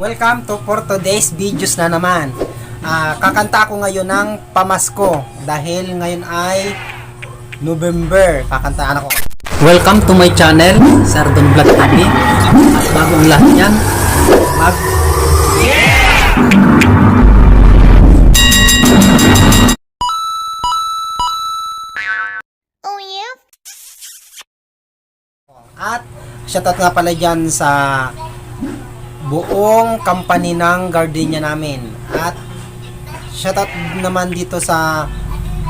Welcome to for today's videos na naman. Ah, kakanta ako ngayon ng Pamasko dahil ngayon ay November. Kakantaan ako. Welcome to my channel, Sardon Vlog TV. At bagong lahat yan, mag Oh yeah? At shoutout nga pala dyan sa buong company ng gardenia namin. At shoutout naman dito sa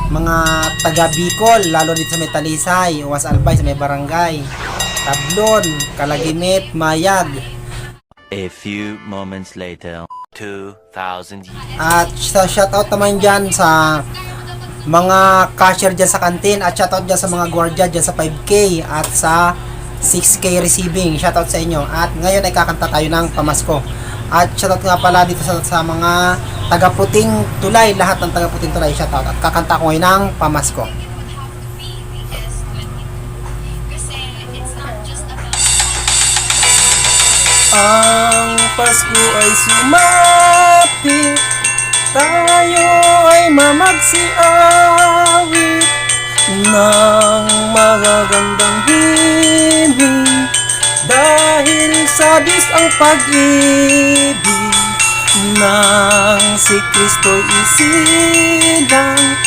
mga taga Bicol, lalo dito sa may Talisay, Uwas Albay sa may barangay, Tablon, Kalagimit, Mayag. A few moments later, 2,000 years. At sa shoutout naman dyan sa mga cashier dyan sa kantin at shoutout dyan sa mga gwardiya dyan sa 5K at sa 6K receiving. Shoutout sa inyo. At ngayon ay kakanta tayo ng pamasko. At shoutout nga pala dito sa, sa mga taga-puting tulay. Lahat ng taga-puting tulay shoutout. At kakanta ko ngayon ng pamasko. Ang Pasko ay sumapit Tayo ay mamagsiawit Ng magagandang himig Dahil sabis ang pag-ibig Nang si Kristo'y isilang.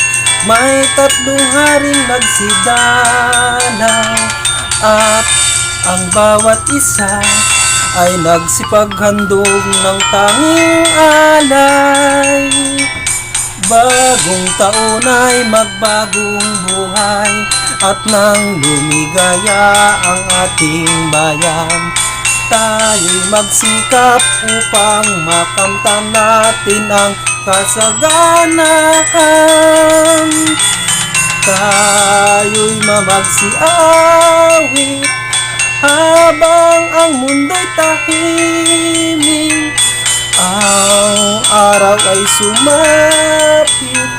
May tatlong haring nagsidalang At ang bawat isa ay nagsipaghandog ng tanging alay Bagong taon ay magbagong buhay At nang lumigaya ang ating bayan. Tayo'y magsikap upang makamtan natin ang kasaganahan Tayo'y mamagsiawit habang ang mundo'y tahimik. Ang araw ay sumapit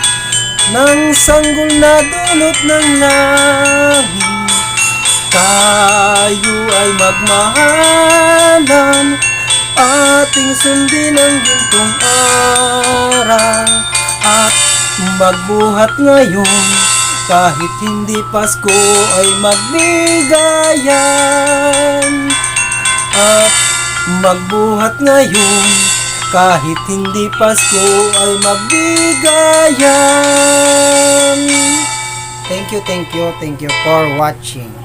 Nang sanggol na dulot ng langit. Tayo ay magmahalan Ating sundin ang gintong araw At magbuhat ngayon kahit hindi Pasko ay magbigayan. At magbuhat ngayon Kahit hindi Pasko ay magbigayan Thank you, thank you, thank you for watching.